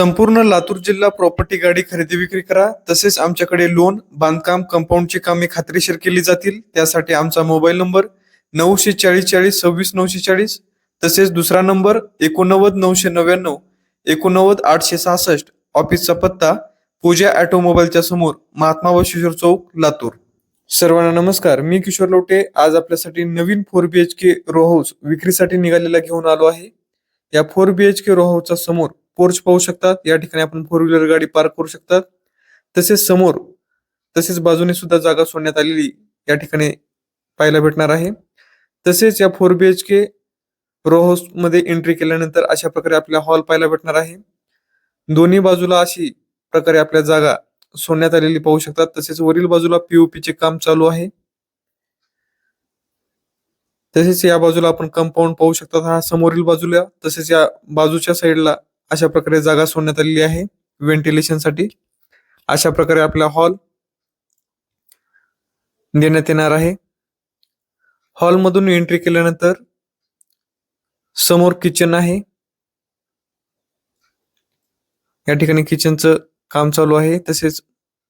संपूर्ण लातूर जिल्हा प्रॉपर्टी गाडी खरेदी विक्री करा. तसेच आमच्याकडे लोन बांधकाम कंपाऊंडची कामे खात्रीशीर केली जातील. त्यासाठी आमचा मोबाईल नंबर नऊशे चाळीस चाळीस सव्वीस नऊशे चाळीस तसेच दुसरा नंबर एकोणनव्वद नऊशे नव्याण्णव एकोणनव्वद आठशे सहासष्ट. ऑफिसचा पत्ता पूजा ऑटोमोबाईलच्या समोर महात्मा बशिश्वर चौक लातूर. सर्वांना नमस्कार. मी किशोर लोटे. आज आपल्यासाठी नवीन four B H K row house विक्रीसाठी निघालेला घेऊन आलो आहे. या four B H K row हाऊसच्या समोर पोर्च पाहू शकतात. या ठिकाणी आपण फोर व्हीलर गाडी पार्क करू शकतात. तसेच समोर तसेच बाजूने सुद्धा जागा सोडण्यात आलेली या ठिकाणी पाहायला भेटणार आहे. तसेच या four B H K row हाऊसमध्ये एंट्री केल्यानंतर अशा प्रकारे आपल्याला हॉल पाहायला भेटणार आहे. दोन्ही बाजूला अशी प्रकारे आपल्या जागा सोडण्यात आलेली पाहू शकतात. तसेच वरील बाजूला पीओपी चे काम चालू आहे. तसेच या बाजूला आपण कंपाऊंड पाहू शकतात. हा समोरील बाजूला तसेच या बाजूच्या साईडला अशा प्रकारे जागा सोडण्यात आलेली आहे. व्हेंटिलेशनसाठी. अशा प्रकारे आपला हॉल देण्यात येणार आहे. हॉल मधून एंट्री केल्यानंतर समोर किचन आहे. या ठिकाणी किचनचं काम चालू आहे. तसेच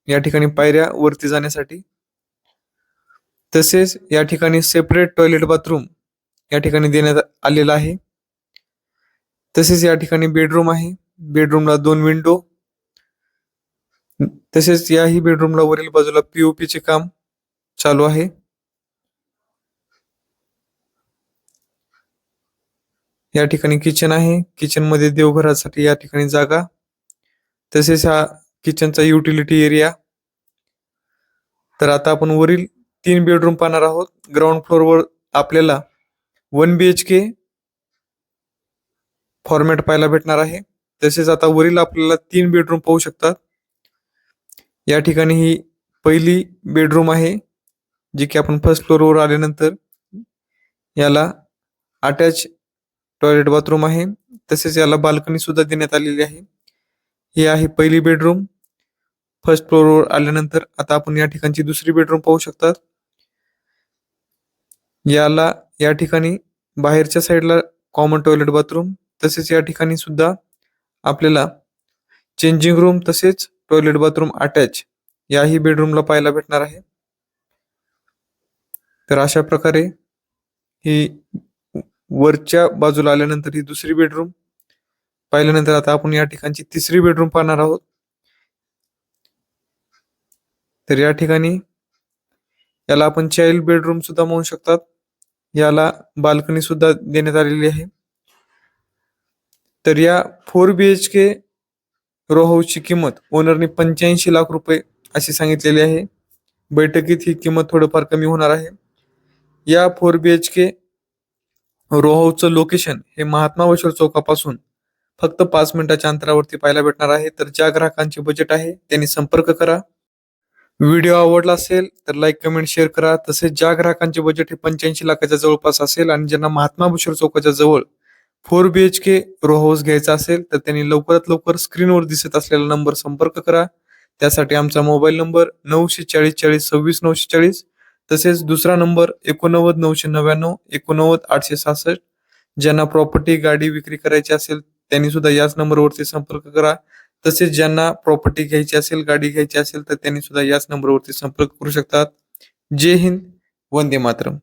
या ठिकाणी पायऱ्या वरती जाण्यासाठी. तसेच या ठिकाणी सेपरेट टॉयलेट बाथरूम या ठिकाणी देण्यात आलेला आहे. तसेच या ठिकाणी बेडरूम आहे. बेडरूमला दोन विंडो तसेच याही बेडरूमला वरील बाजूला पीओपी चे काम चालू आहे. या ठिकाणी किचन आहे. किचनमध्ये देवघरासाठी या ठिकाणी जागा. तसेच हा किचनचा युटिलिटी एरिया तर आता आपण वरील तीन बेडरूम पाहणार आहोत. ग्राउंड फ्लोअरवर आपल्याला one B H K format पाहायला भेटणार आहे. तसेच आता वरील आपल्याला तीन बेडरूम पाहू शकतात. या ठिकाणी ही पहिली बेडरूम आहे जी की आपण फर्स्ट फ्लोअरवर आल्यानंतर याला अटॅच टॉयलेट बाथरूम आहे. तसेच याला बाल्कनी सुद्धा देण्यात आलेली आहे. ही आहे पहिली बेडरूम फर्स्ट फ्लोअरवर आल्यानंतर आता आपण या ठिकाणची दुसरी बेडरूम पाहू शकतात. याला या ठिकाणी बाहेरच्या साईडला कॉमन टॉयलेट बाथरूम तसेच या ठिकाणी सुद्धा आपल्याला चेंजिंग रूम तसेच टॉयलेट बाथरूम अटॅच याही बेडरूमला पाहायला भेटणार आहे. तर अशा प्रकारे ही वरच्या बाजूला आल्यानंतर ही दुसरी बेडरूम पाहिल्यानंतर आता आपण या ठिकाणची तिसरी बेडरूम पाहणार आहोत. तर या ठिकाणी याला आपण चाइल्ड बेडरूम सुद्धा म्हणू शकतात. याला बाल्कनी सुद्धा देण्यात आलेली आहे. तर या four B H K row हाऊसची किंमत ओनरने पंच्याऐंशी लाख रुपये अशी सांगितलेली आहे. बैठकीत ही किंमत थोडंफार कमी होणार आहे. या four B H K row हाऊसचं location हे महात्मा बशीर चौकापासून फक्त पाच मिनिटाच्या अंतरावरती पाहायला भेटणार आहे. तर ज्या ग्राहकांचे बजेट आहे त्यांनी संपर्क करा. व्हिडिओ आवडला असेल तर लाईक कमेंट शेअर करा. तसेच ज्या ग्राहकांचे बजेट हे पंच्याऐंशी लाखाच्या जवळपास असेल आणि ज्यांना महात्मा भूषण चौकाच्या जवळ four B H K row house घ्यायचा असेल तर त्यांनी लवकरात लवकर स्क्रीनवर दिसत असलेला नंबर संपर्क करा. त्यासाठी आमचा मोबाईल नंबर नऊशे चाळीस चाळीस सव्वीस नऊशे चाळीस तसेच दुसरा नंबर एकोणनव्वद नऊशे नव्याण्णव एकोणनव्वद आठशे सहासष्ट ज्यांना प्रॉपर्टी गाडी विक्री करायची असेल त्यांनी सुद्धा याच नंबरवरती संपर्क करा. तसेच ज्यांना प्रॉपर्टी घ्यायची असेल गाडी घ्यायची असेल तर त्यांनी सुद्धा याच नंबरवरती संपर्क करू शकतात. जय हिंद वंदे मातरम.